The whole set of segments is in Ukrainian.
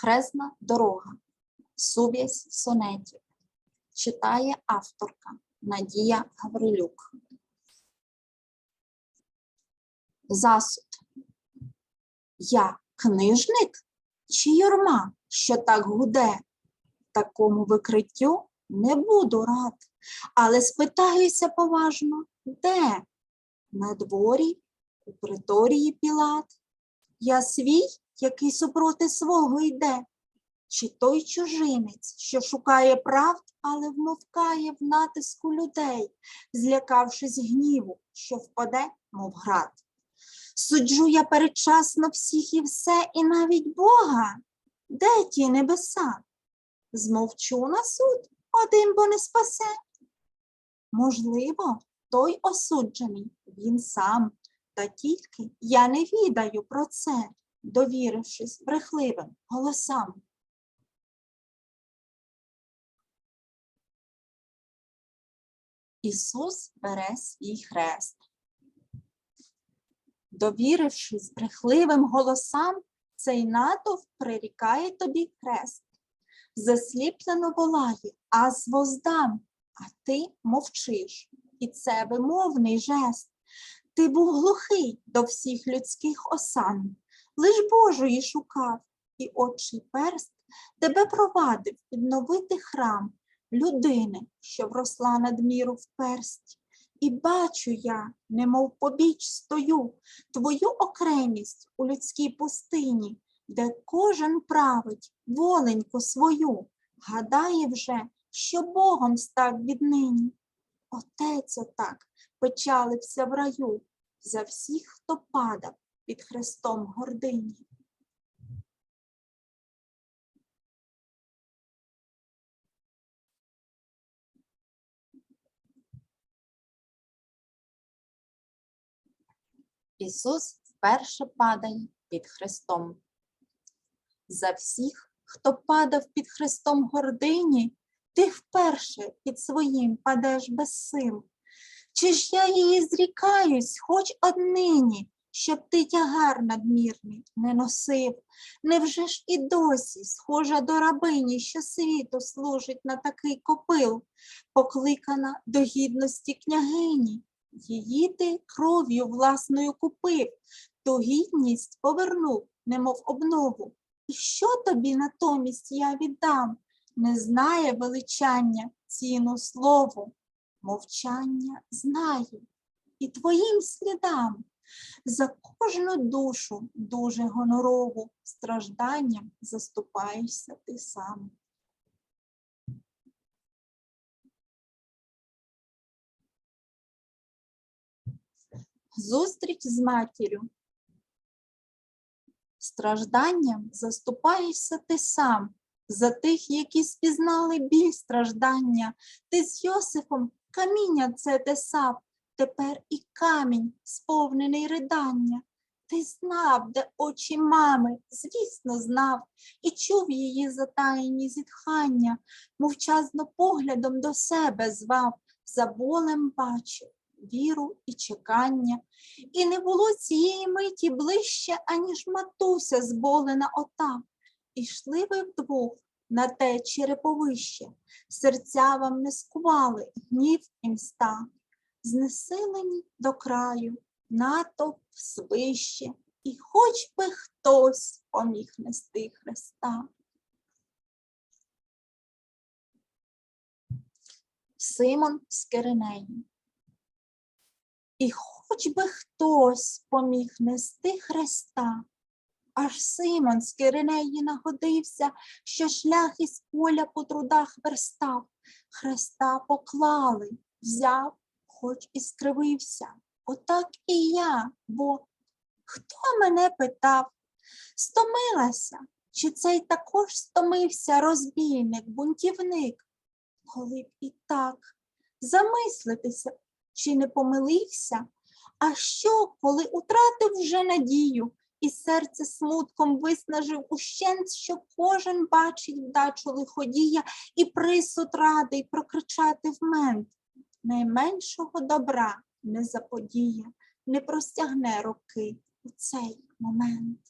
Хресна дорога. Сув'язь сонетів. Читає авторка Надія Гаврилюк. Засуд. Я книжник чи юрма, що так гуде? Такому викриттю не буду рад, але спитаюся поважно, де? На дворі, у приторії Пілат. Я свій, який супроти свого йде, чи той чужинець, що шукає правд, але вмовкає в натиску людей, злякавшись гніву, що впаде, мов град. Суджу я передчасно всіх і все, і навіть Бога. Де ті небеса? Змовчу на суд, один бо не спасе. Можливо, той осуджений, він сам, та тільки я не відаю про це, довірившись брехливим голосам. Ісус бере свій хрест. Довірившись брехливим голосам, цей натовп прирікає тобі хрест. Засліплено волає, аз воздам, а ти мовчиш. І це вимовний жест. Ти був глухий до всіх людських осан, лиш Божої шукав, і отчий перст тебе провадив відновити храм людини, що вросла надміру в персть. І бачу я, немов побіч стою, твою окремість у людській пустині, де кожен править воленьку свою, гадає вже, що Богом став віднині. Отець отак печалився в раю за всіх, хто падав під хрестом гордині. Ісус вперше падає під хрестом. За всіх, хто падав під хрестом гордині, ти вперше під своїм падеш без сил. Чи ж я її зрікаюсь, хоч однині, щоб ти тягар надмірний не носив? Невже ж і досі схожа до рабині, що світу служить на такий копил, покликана до гідності княгині? Її ти кров'ю власною купив, ту гідність повернув, немов обнову. І що тобі натомість я віддам? Не знає величання ціну слову, мовчання знає, і твоїм слідам за кожну душу дуже гонорову стражданням заступаєшся ти сам. Зустріч з матір'ю. Стражданням заступаєшся ти сам за тих, які спізнали біль страждання. Ти з Йосифом каміння це тесав, тепер і камінь, сповнений ридання. Ти знав, де очі мами, звісно, знав, і чув її затаєні зітхання, мовчазно поглядом до себе звав, за болем бачив віру і чекання. І не було цієї миті ближче, аніж матуся зболена ота. Ішли ви вдвох на те череповище, серця вам не скували гнів і мста, знесилені до краю, натовп свище, і хоч би хтось поміг нести Христа. Симон з Киринеї. І хоч би хтось поміг нести Христа, аж Симон з Киринеї нагодився, що шлях із поля по трудах верстав. Христа поклали, взяв, хоч і скривився. Отак і я, бо хто мене питав, стомилася, чи цей також стомився розбійник, бунтівник? Коли б і так замислитися, чи не помилився? А що, коли утратив вже надію, і серце смутком виснажив ущент, що кожен бачить вдачу лиходія і присуд радий прокричати в мент найменшого добра не заподіє, не простягне руки у цей момент.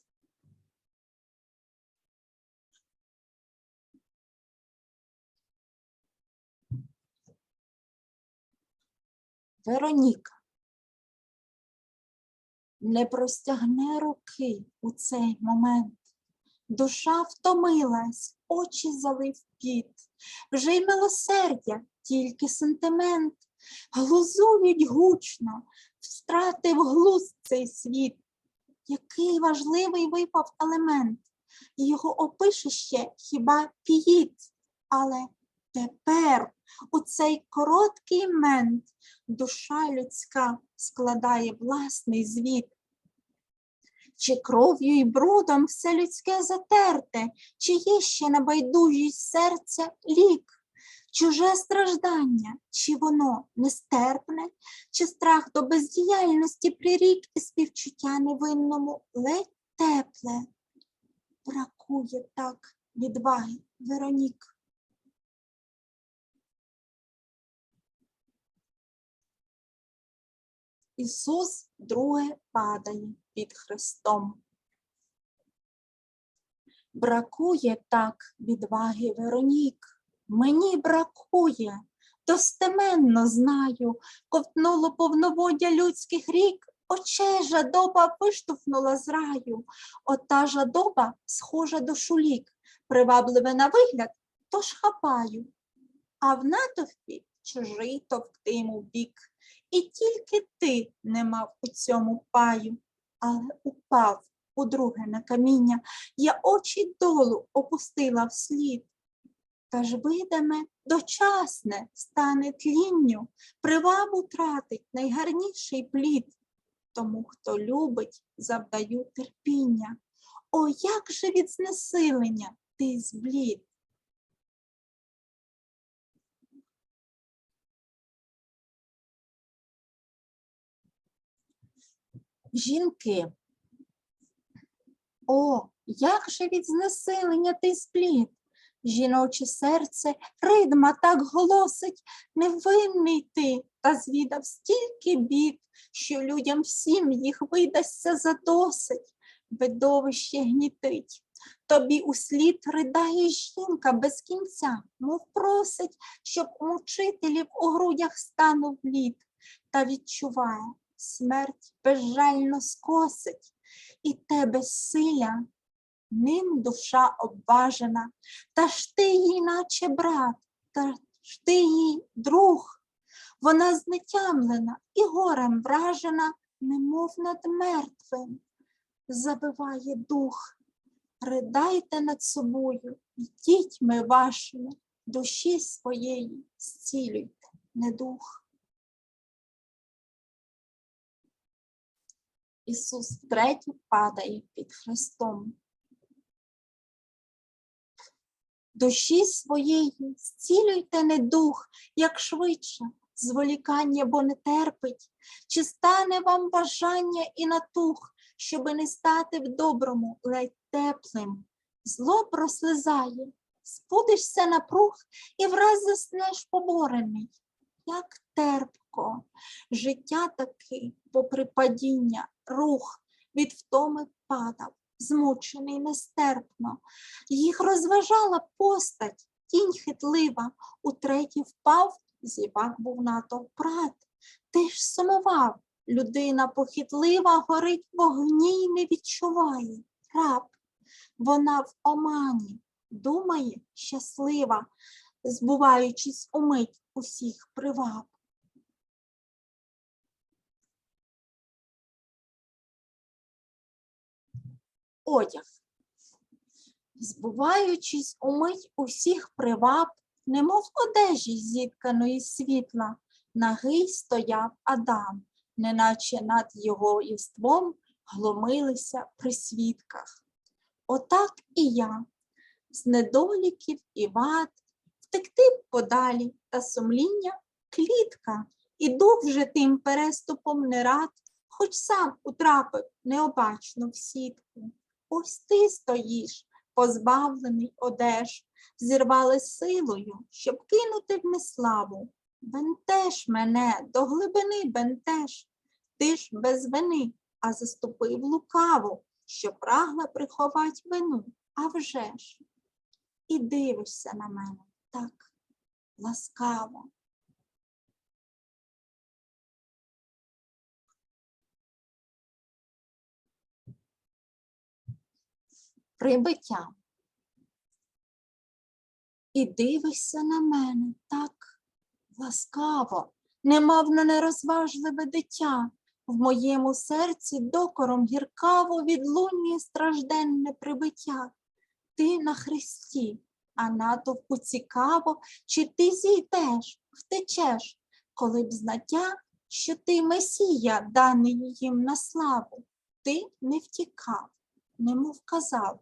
Вероніка не простягне руки у цей момент. Душа втомилась, очі залив піт, вже й милосердя, тільки сентимент, глузують гучно, втратив глузд цей світ. Який важливий випав елемент, його опише ще хіба піїт, але тепер у цей короткий мент душа людська складає власний звіт. Чи кров'ю й брудом все людське затерте, чи є ще на байдужість серця лік? Чуже страждання, чи воно нестерпне, чи страх до бездіяльності прирік і співчуття невинному ледь тепле. Бракує так відваги, Веронік. Ісус друге падає під Христом. Бракує так відваги Веронік, мені бракує, достеменно знаю, ковтнуло повноводя людських рік, очей жадоба виштовхнула з раю, ота жадоба схожа до шулік, привабливе на вигляд, тож хапаю, а в натовпі чужий товктиму бік. І тільки ти не мав у цьому паю, але упав удруге на каміння, я очі долу опустила вслід. Та ж видиме дочасне стане тлінню, привабу тратить найгарніший плід. Тому, хто любить, завдаю терпіння. О, як же від знесилення ти зблід! Жінки. О, як же від знесилення ти спліт, жіноче серце ридма так голосить, невинний ти, та звідав стільки бід, що людям всім їх видасться задосить, видовище гнітить. Тобі услід ридає жінка без кінця, мов просить, щоб мучителів у грудях станув лід, та відчуває, смерть безжально скосить, і те безсилля, ним душа обважена, та ж ти їй, наче брат, та ж ти їй друг. Вона знетямлена і горем вражена, немов над мертвим, забиває дух. Ридайте над собою і дітьми вашими, душі своєї зцілюйте недух. Ісус втретє падає під Христом. Душі своєї зцілюйте недух, як швидше, зволікання, бо не терпить, чи стане вам бажання і натух, щоби не стати в доброму, ледь теплим. Зло прослизає, спудишся напруг і враз заснеш поборений, як терпко, життя таки, попри падіння, рух від втоми падав, змучений нестерпно. Їх розважала постать, тінь хитлива, утретє впав, зівак був натовп брат. Ти ж сумував, людина похитлива, горить вогні й не відчуває. Раб, вона в омані, думає, щаслива, збуваючись умить усіх приваб. Одяг. Збуваючись умить усіх приваб, немов одежі зітканої світла, нагий стояв Адам, неначе над його єством глумилися при свідках. Отак і я, з недоліків і вад, втекти подалі та сумління клітка, іду вже тим переступом не рад, хоч сам утрапив необачно в сітку. Ось ти стоїш, позбавлений одеж, зірвали силою, щоб кинути в неславу. Бентеж мене до глибини бентеж, ти ж без вини, а заступив лукаву, що прагла приховать вину, а вже ж. І дивишся на мене так ласкаво. Прибиття. І дивишся на мене так ласкаво, немов на нерозважливе дитя. В моєму серці докором гіркаво відлунює стражденне прибиття. Ти на хресті, а натовпу цікаво, чи ти зійдеш, втечеш, коли б знаття, що ти месія, даний їм на славу, ти не втікав, немов казав,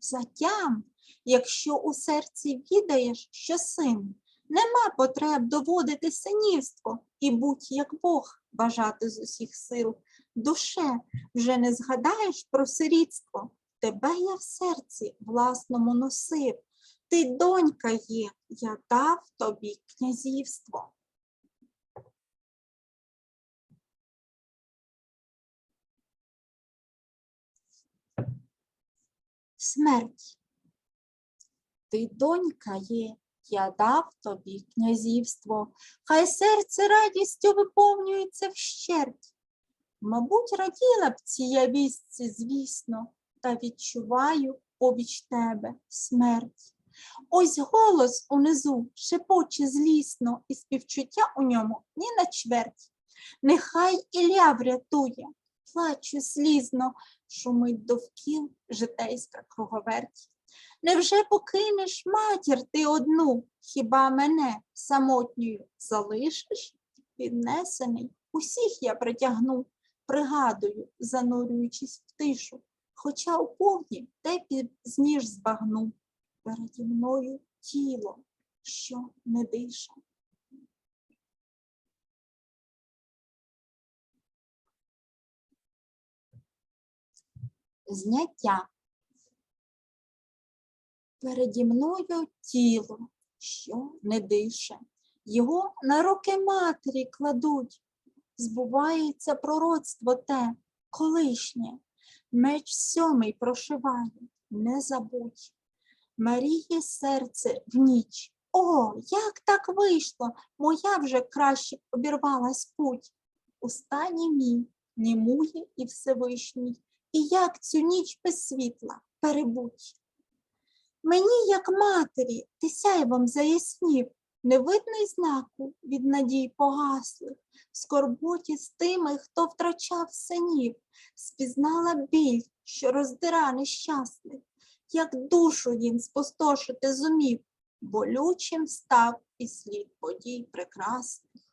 затям, якщо у серці відаєш, що син, нема потреб доводити синівство і будь як Бог бажати з усіх сил. Душе вже не згадаєш про сирітство, тебе я в серці власному носив. Ти донька є, я дав тобі князівство. Смерть. Ти донька є, я дав тобі князівство, хай серце радістю виповнюється вщерть. Мабуть, раділа б цій вістці, звісно, та відчуваю побіч тебе смерть. Ось голос унизу шепоче злісно, і співчуття у ньому ні на чверть. Нехай Ілля врятує, плачу слізно, шумить довкіл житейська круговерть. Невже покинеш матір ти одну, хіба мене самотньою залишиш? Піднесений, усіх я притягну, пригадую, занурюючись в тишу, хоча у повні те пізніш збагну. Переді мною тіло, що не дише. Зняття. Переді мною тіло, що не дише. Його на руки матері кладуть. Збувається пророцтво те, колишнє. Меч сьомий прошиває, не забудь. Маріє серце в ніч. О, як так вийшло, моя вже краще обірвалась путь. Уста німі, німує і Всевишній, і як цю ніч без світла перебудь. Мені, як матері, ти сяйвом заяснів, не видно знаку від надій погаслих, скорботі з тими, хто втрачав синів, спізнала біль, що роздира нещасних, як душу їм спустошити зумів, болючим став і слід подій прекрасних.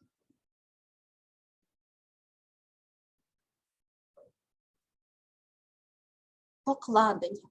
Покладення.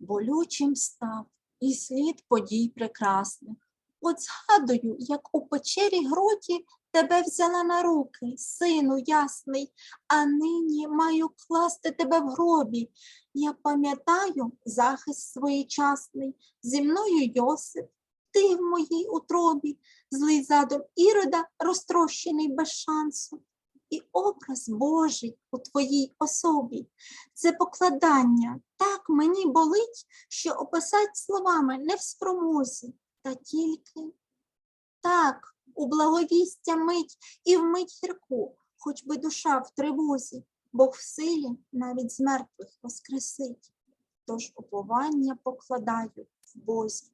болючим став і слід подій прекрасних. От згадую, як у печері гроті тебе взяла на руки, сину ясний, а нині маю класти тебе в гробі. Я пам'ятаю захист своєчасний, зі мною Йосип, ти в моїй утробі, злий задум ірода, розтрощений без шансу. І образ Божий у твоїй особі. Це покладання так мені болить, що описати словами не в спромозі, та тільки так, у благовістя мить і в мить гірку, хоч би душа в тривозі, Бог в силі навіть з мертвих воскресить. Тож уповання покладаю в Бозі.